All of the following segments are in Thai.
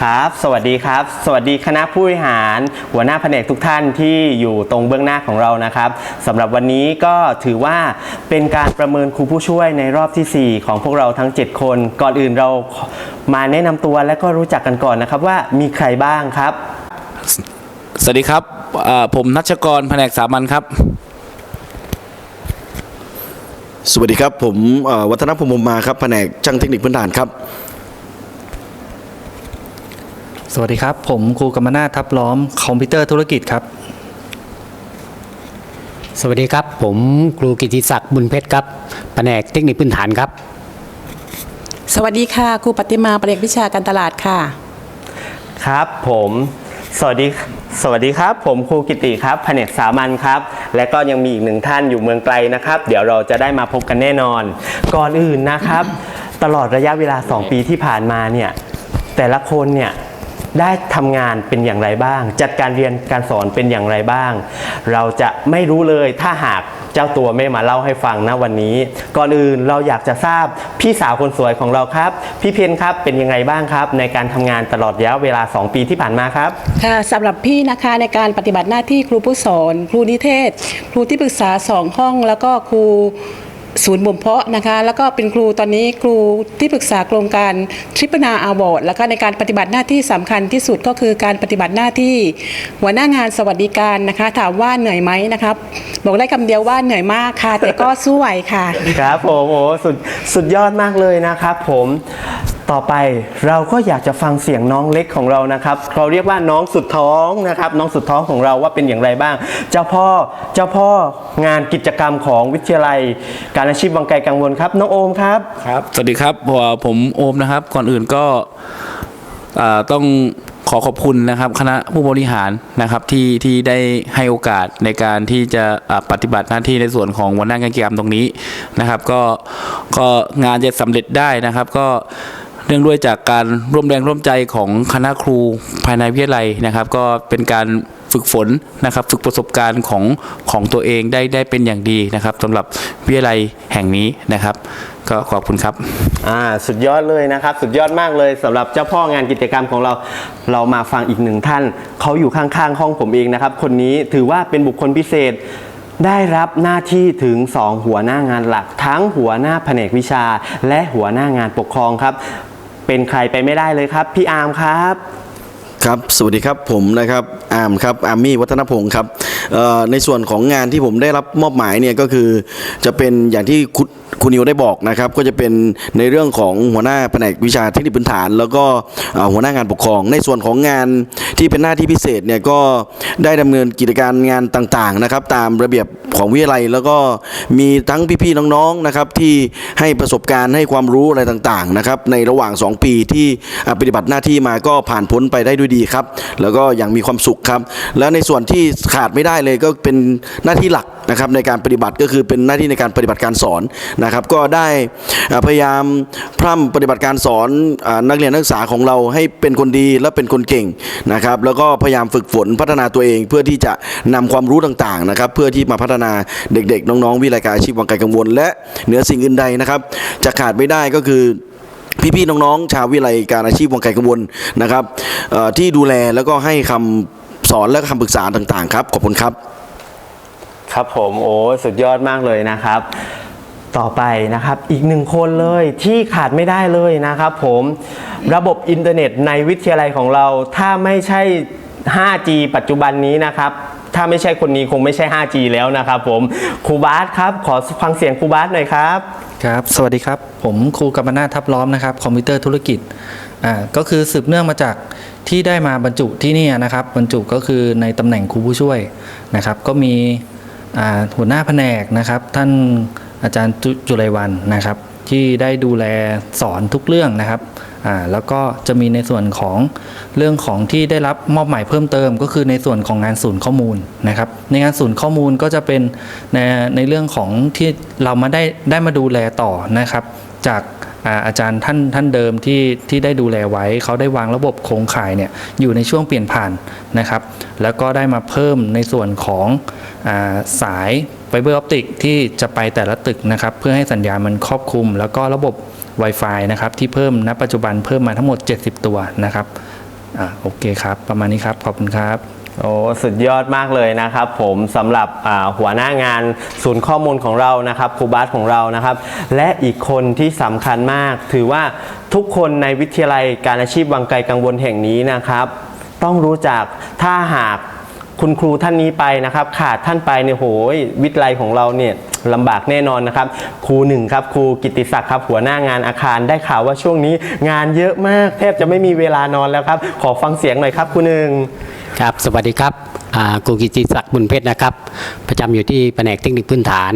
ครับ สวัสดีครับ สวัสดีคณะผู้บริหาร หัวหน้าแผนกทุกท่านที่อยู่ตรงเบื้องหน้าของเรานะครับสำหรับวันนี้ก็ถือว่าเป็นการประเมินครูผู้ช่วยในรอบทีสี่ 4 ของพวกเราทั้ง 7 คน ก่อนอื่นเรามาแนะนำตัวและก็รู้จักกันก่อนนะครับว่ามีใครบ้างครับ สวัสดีครับเอ่อผมนัชกรแผนกสามัญครับ สวัสดีครับ ผมเอ่อวัฒนพงศ์พรหมมาครับแผนกช่างเทคนิคพื้นฐานครับ สวัสดีครับ ผมครูกรรมนาถทับล้อมคอมพิวเตอร์ธุรกิจครับ สวัสดีครับ ผมครูกิติศักดิ์บุญเพชรครับแผนกเทคนิคพื้นฐานครับ สวัสดีค่ะครูปฏิมาประเอกวิชาการตลาดค่ะ ครับผมสวัสดีสวัสดีครับ ผมครูกิติครับแผนกสามัญครับ และก็ยังมีอีกหนึ่งท่านอยู่เมืองไกลนะครับ เดี๋ยวเราจะได้มาพบกันแน่นอน ก่อนอื่นนะครับ ตลอดระยะเวลา 2 ปีที่ผ่านมาเนี่ยแต่ละคนเนี่ย ได้ทำงานเป็นอย่างไรบ้าง จัดการเรียนการสอนเป็นอย่างไรบ้าง เราจะไม่รู้เลยถ้าหากเจ้าตัวไม่มาเล่าให้ฟังนะวันนี้ ก่อนอื่นเราอยากจะทราบพี่สาวคนสวยของเราครับ พี่เพนครับเป็นยังไงบ้างครับ ในการทำงานตลอดระยะเวลา 2 ปีที่ผ่านมาครับค่ะสำหรับพี่นะคะในการปฏิบัติหน้าที่ครูผู้สอน ครูนิเทศ ครูที่ปรึกษาสองห้องแล้วก็ครู ศูนย์บ่มเพาะนะคะ แล้วก็เป็นครูตอนนี้ครูที่ปรึกษาโครงการทริปนาอาวอร์ดแล้วก็ในการปฏิบัติหน้าที่สำคัญที่สุดก็คือการปฏิบัติหน้าที่หัวหน้างานสวัสดิการนะคะ ถามว่าเหนื่อยไหมนะครับบอกได้คำเดียวว่าเหนื่อยมากค่ะ แต่ก็สู้ไหวค่ะ ครับผมโอ้สุดสุดยอดมากเลยนะครับผม ต่อไปเราก็อยากจะฟังเสียงน้องเล็กของเรานะครับ เราเรียกว่าน้องสุดท้องนะครับ น้องสุดท้องของเราว่าเป็นอย่างไรบ้าง เจ้าพ่อเจ้าพ่องานกิจกรรมของวิทยาลัย การอาชีพวังไกลกังวลครับ น้องโอมครับครับ สวัสดีครับผมโอมนะครับ ก่อนอื่นก็ต้องขอขอบคุณนะครับคณะผู้บริหารนะครับที่ที่ได้ให้โอกาสในการที่จะปฏิบัติหน้าที่ในส่วนของวันหน้างานกิจกรรมตรงนี้นะครับ ก็ก็งานจะสำเร็จได้นะครับก็ เนื่องด้วยจากการร่วมแรงร่วมใจของคณะครูภายในวิทยาลัยนะครับ ก็เป็นการฝึกฝนนะครับ ฝึกประสบการณ์ของของตัวเองได้ได้เป็นอย่างดีนะครับสำหรับวิทยาลัยแห่งนี้นะครับ ก็ขอบคุณครับอ่าสุดยอดเลยนะครับ สุดยอดมากเลยสำหรับเจ้าพ่องานกิจกรรมของเราเรามาฟังอีกหนึ่งท่าน เขาอยู่ข้างๆห้องผมเองนะครับ คนนี้ถือว่าเป็นบุคคลพิเศษ ได้รับหน้าที่ถึง 2 หัวหน้างานหลัก ทั้งหัวหน้าแผนกวิชา และหัวหน้างานปกครองครับ เป็นใครไปไม่ได้เลยครับ พี่อาร์มครับ ครับ สวัสดีครับผมนะครับอามครับอาร์มี่วัฒนพงศ์ครับในส่วนของงานที่ผมได้รับมอบหมายเนี่ยก็คือจะเป็นอย่างที่คุณ คุณนิวได้บอกนะครับก็จะเป็นในเรื่องของหัวหน้าแผนกวิชาเทคนิคพื้นฐาน แล้วก็หัวหน้างานปกครอง ในส่วนของงานที่เป็นหน้าที่พิเศษเนี่ยก็ได้ดำเนินกิจการงานต่างๆนะครับตามระเบียบของวิทยาลัย แล้วก็มีทั้งพี่ๆน้องๆนะครับที่ให้ประสบการณ์ให้ความรู้อะไรต่างๆนะครับในระหว่าง 2 ปีที่ปฏิบัติหน้าที่มาก็ผ่านพ้นไปได้ด้วยดีครับ แล้วก็อย่างมีความสุขครับ แล้วในส่วนที่ขาดไม่ได้เลยก็เป็นหน้าที่หลัก นะครับในการปฏิบัติก็คือเป็นหน้าที่ในการปฏิบัติการสอนนะครับ ก็ได้พยายามพร่ำปฏิบัติการสอนนักเรียนนักศึกษาของเราให้เป็นคนดีและเป็นคนเก่งนะครับ แล้วก็พยายามฝึกฝนพัฒนาตัวเอง เพื่อที่จะนำความรู้ต่างๆนะครับ เพื่อที่มาพัฒนาเด็กๆ น้องๆ วิทยการอาชีพวังไกลกังวล และเหนือสิ่งอื่นใดนะครับ จะขาดไม่ได้ก็คือพี่ๆน้องๆ ชาววิทยาลัยการอาชีพวังไกลกังวลนะครับที่ดูแลแล้วก็ให้คำสอนและคำปรึกษาต่างๆครับ ขอบคุณครับ ครับผมโอ้สุดยอดมากเลยนะครับ ต่อไปนะครับอีกหนึ่งคนเลยที่ขาดไม่ได้เลยนะครับผมระบบอินเทอร์เน็ตในวิทยาลัยของเราถ้าไม่ใช่ 5G ปัจจุบันนี้นะครับถ้าไม่ใช่คนนี้คงไม่ใช่ 5G แล้วนะครับผมครูบาสครับ ขอฟังเสียงครูบาสหน่อยครับครับ สวัสดีครับ ผมครูกรรมนาทับล้อมนะครับ คอมพิวเตอร์ธุรกิจอ่าก็คือสืบเนื่องมาจากที่ได้มาบรรจุที่นี่นะครับ บรรจุก็คือในตำแหน่งครูผู้ช่วยนะครับ ก็มี หัวหน้าแผนกนะครับ ท่านอาจารย์จุไรวันนะครับ ที่ได้ดูแลสอนทุกเรื่องนะครับแล้วก็จะมีในส่วนของเรื่องของที่ได้รับมอบหมายเพิ่มเติม ก็คือในส่วนของงานศูนย์ข้อมูลนะครับ ในงานศูนย์ข้อมูลก็จะเป็นในในเรื่องของที่เรามาได้ได้มาดูแลต่อนะครับ จาก อาจารย์ท่านท่านเดิมที่ที่ได้ดูแลไว้ เขาได้วางระบบโครงข่ายเนี่ยอยู่ในช่วงเปลี่ยนผ่านนะครับ แล้วก็ได้มาเพิ่มในส่วนของอาสายไฟเบอร์ออปติกที่จะไปแต่ละตึกนะครับ เพื่อให้สัญญาณมันครอบคลุม แล้วก็ระบบ Wi-Fi นะครับ ที่เพิ่มณปัจจุบันเพิ่มมาทั้งหมด 70 ตัวนะครับอโอเคครับ ประมาณนี้ครับ ขอบคุณครับ โอ้สุดยอดมากเลยนะครับผมสำหรับหัวหน้างานศูนย์ข้อมูลของเรานะครับครูบาสของเรานะครับ และอีกคนที่สำคัญมาก ถือว่าทุกคนในวิทยาลัยการอาชีพวังไกลกังวลแห่งนี้นะครับ ต้องรู้จักถ้าหากคุณครูท่านนี้ไปนะครับ ขาดท่านไปเนี่ยโหยวิทยาลัยของเราเนี่ยลำบากแน่นอนนะครับ ครูหนึ่งครับครูกิติศักดิ์ครับหัวหน้างานอาคารได้ข่าวว่าช่วงนี้ งานเยอะมาก แทบจะไม่มีเวลานอนแล้วครับ ขอฟังเสียงหน่อยครับครูหนึ่ง ครับ สวัสดีครับครูกิติศักดิ์บุญเพชรนะครับ ประจำอยู่ที่แผนกเทคนิคพื้นฐาน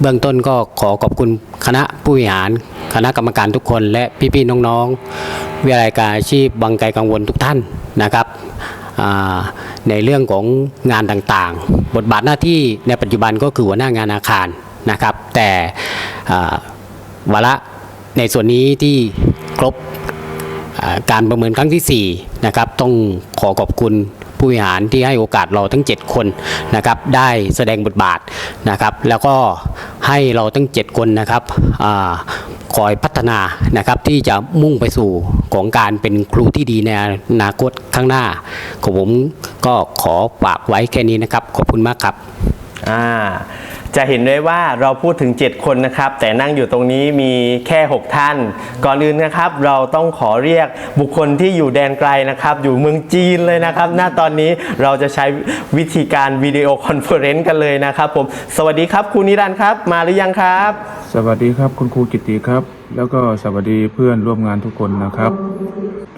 เบื้องต้นก็ขอขอบคุณคณะผู้บริหาร คณะกรรมการทุกคน และพี่ๆน้องๆวิทยาลัยการอาชีพบังไกลกังวลทุกท่านนะครับในเรื่องของงานต่างๆ บทบาทหน้าที่ในปัจจุบันก็คือหัวหน้างานอาคารนะครับ แต่อ่าวาระในส่วนนี้ที่ครบการประเมินครั้งทีสี่4นะครับต้องขอขอบคุณ ผู้บริหารที่ให้โอกาสเราทั้ง 7 คนนะครับได้แสดงบทบาทนะครับแล้วก็ให้เราทั้ง 7 คนนะครับอคอยพัฒนานะครับที่จะมุ่งไปสู่ของการเป็นครูที่ดีในอนาคตข้างหน้าของผมก็ขอฝากไว้แค่นี้นะครับ ขอบคุณมากครับ อ่าจะเห็นได้ว่าเราพูดถึง 7 คนนะครับ แต่นั่งอยู่ตรงนี้มีแค่ 6 ท่าน ก่อนอื่นนะครับ เราต้องขอเรียกบุคคลที่อยู่แดนไกลนะครับ อยู่เมืองจีนเลยนะครับหน้าตอนนี้เราจะใช้วิธีการวิดีโอคอนเฟอเรนซ์กันเลยนะครับผม สวัสดีครับคุณนิรันดร์ครับ มาหรือยังครับ สวัสดีครับคุณครูกิตติครับ แล้วก็สวัสดีเพื่อนร่วมงานทุกคนนะครับ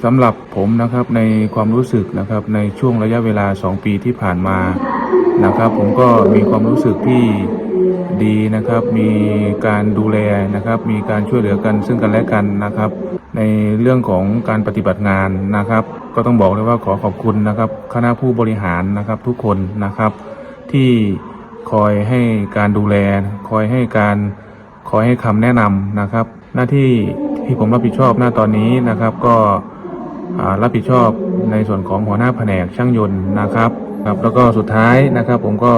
สำหรับผมนะครับในความรู้สึกนะครับในช่วงระยะเวลา 2 ปีที่ผ่านมา นะครับ ผมก็มีความรู้สึกที่ดีนะครับ มีการดูแลนะครับ มีการช่วยเหลือกันซึ่งกันและกันนะครับ ในเรื่องของการปฏิบัติงานนะครับ ก็ต้องบอกเลยว่าขอขอบคุณนะครับ คณะผู้บริหารนะครับทุกคนนะครับ ที่คอยให้การดูแล คอยให้การขอยให้คำแนะนำนะครับ หน้าที่ที่ผมรับผิดชอบหน้าตอนนี้นะครับ ก็รับผิดชอบในส่วนของหัวหน้าแผนกช่างยนต์นะครับ ครับแล้วก็สุดท้ายนะครับ ผมก็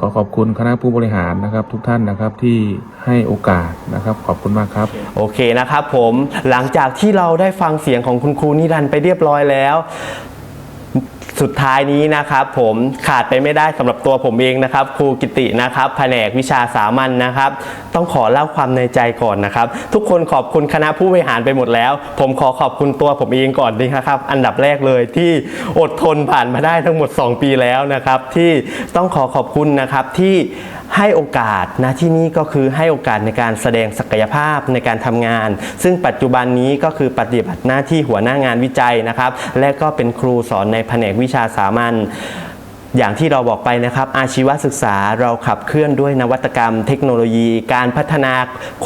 ขอขอบคุณคณะผู้บริหารนะครับ ทุกท่านนะครับที่ให้โอกาสนะครับ ขอบคุณมากครับ โอเคนะครับผมหลังจากที่เราได้ฟังเสียงของคุณครูนิรันดร์ไปเรียบร้อยแล้ว สุดท้ายนี้นะครับผมขาดไปไม่ได้สำหรับตัวผมเองนะครับครูกิตินะครับแผนกวิชาสามัญนะครับ ต้องขอเล่าความในใจก่อนนะครับ ทุกคนขอบคุณคณะผู้บริหารไปหมดแล้ว ผมขอขอบคุณตัวผมเองก่อนดีนะครับ อันดับแรกเลยที่อดทนผ่านมาได้ทั้งหมด 2 ปีแล้วนะครับ ที่ต้องขอขอบคุณนะครับที่ ให้โอกาสนะที่นี่ก็คือให้โอกาสในการแสดงศักยภาพในการทำงาน ซึ่งปัจจุบันนี้ก็คือปฏิบัติหน้าที่หัวหน้างานวิจัยนะครับ และก็เป็นครูสอนในแผนกวิชาสามัญอย่างที่เราบอกไปนะครับ อาชีวศึกษาเราขับเคลื่อนด้วยนวัตกรรม เทคโนโลยี การพัฒนา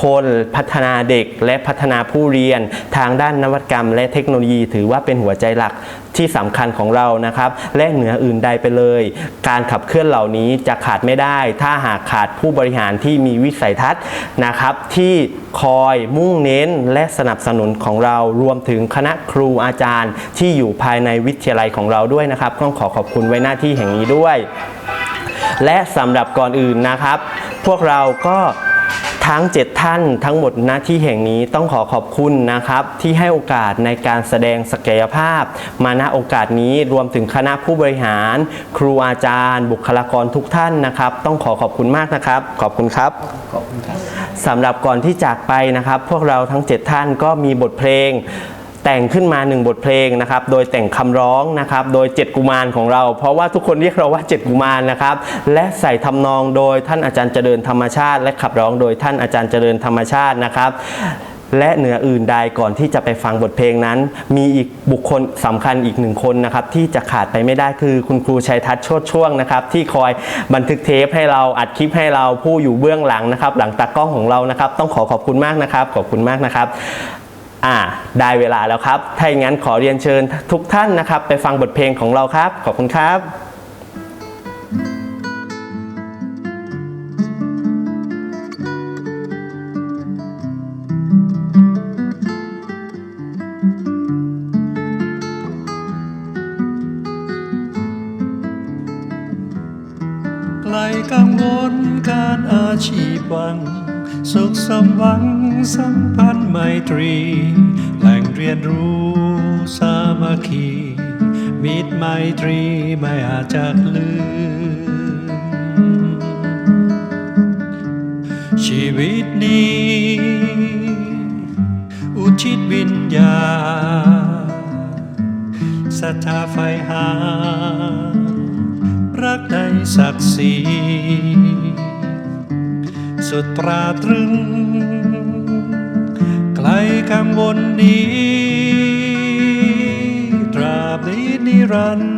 คนพัฒนาเด็ก และพัฒนาผู้เรียน ทางด้านนวัตกรรม และเทคโนโลยี ถือว่าเป็นหัวใจหลัก ที่สำคัญของเรานะครับ และเหนืออื่นใดไปเลย การขับเคลื่อนเหล่านี้จะขาดไม่ได้ ถ้าหากขาดผู้บริหารที่มีวิสัยทัศน์นะครับ ที่คอยมุ่งเน้นและสนับสนุนของเรารวมถึงคณะครูอาจารย์ ที่อยู่ภายในวิทยาลัยของเราด้วยนะครับต้องขอขอบคุณไว้หน้าที่แห่งนี้ด้วย และสำหรับก่อนอื่นนะครับ พวกเราก็ ทั้ง 7 ท่านทั้งหมดหน้าที่แห่งนี้ต้องขอขอบคุณนะครับ ที่ให้โอกาสในการแสดงศักยภาพ มาณโอกาสนี้รวมถึงคณะผู้บริหาร ครูอาจารย์ บุคลากรทุกท่านนะครับ ต้องขอขอบคุณมากนะครับ ขอบคุณครับสำหรับก่อนที่จากไปนะครับ พวกเราทั้ง 7 ท่านก็มีบทเพลง แต่งขึ้นมาหนึ่งบทเพลงนะครับ โดยแต่งคำร้องนะครับ โดย 7 กุมารของเรา เพราะว่าทุกคนเรียกเราว่า 7 กุมารนะครับ และใส่ทำนองโดยท่านอาจารย์เจริญธรรมชาติ และขับร้องโดยท่านอาจารย์เจริญธรรมชาตินะครับและเหนืออื่นใดก่อนที่จะไปฟังบทเพลงนั้น มีอีกบุคคลสำคัญอีกหนึ่งคนนะครับที่จะขาดไปไม่ได้คือคุณครูชัยทัศน์โชติช่วงนะครับที่คอยบันทึกเทปให้เราอัดคลิปให้เราผู้อยู่เบื้องหลังนะครับ หลังตากล้องของเรานะครับ ต้องขอขอบคุณมากนะครับ ขอบคุณมากนะครับ อ่า ได้เวลาแล้วครับ ถ้าอย่างนั้นขอเรียนเชิญทุกท่านนะครับ ไปฟังบทเพลงของเราครับ ขอบคุณครับไกลกังวลการอาชีพหวัง สุขสมหวังสัมพันธ์ไมตรี แหล่งเรียนรู้สามัคคี มิตรไมตรีไม่อาจจะลืม ชีวิตนี้ อุทิศวิญญาณศรัทธาไฟหารักในศักดิ์ศรี สุดตราตรึง ไกลกังวลนี้ ตราบนี้นิรันดร์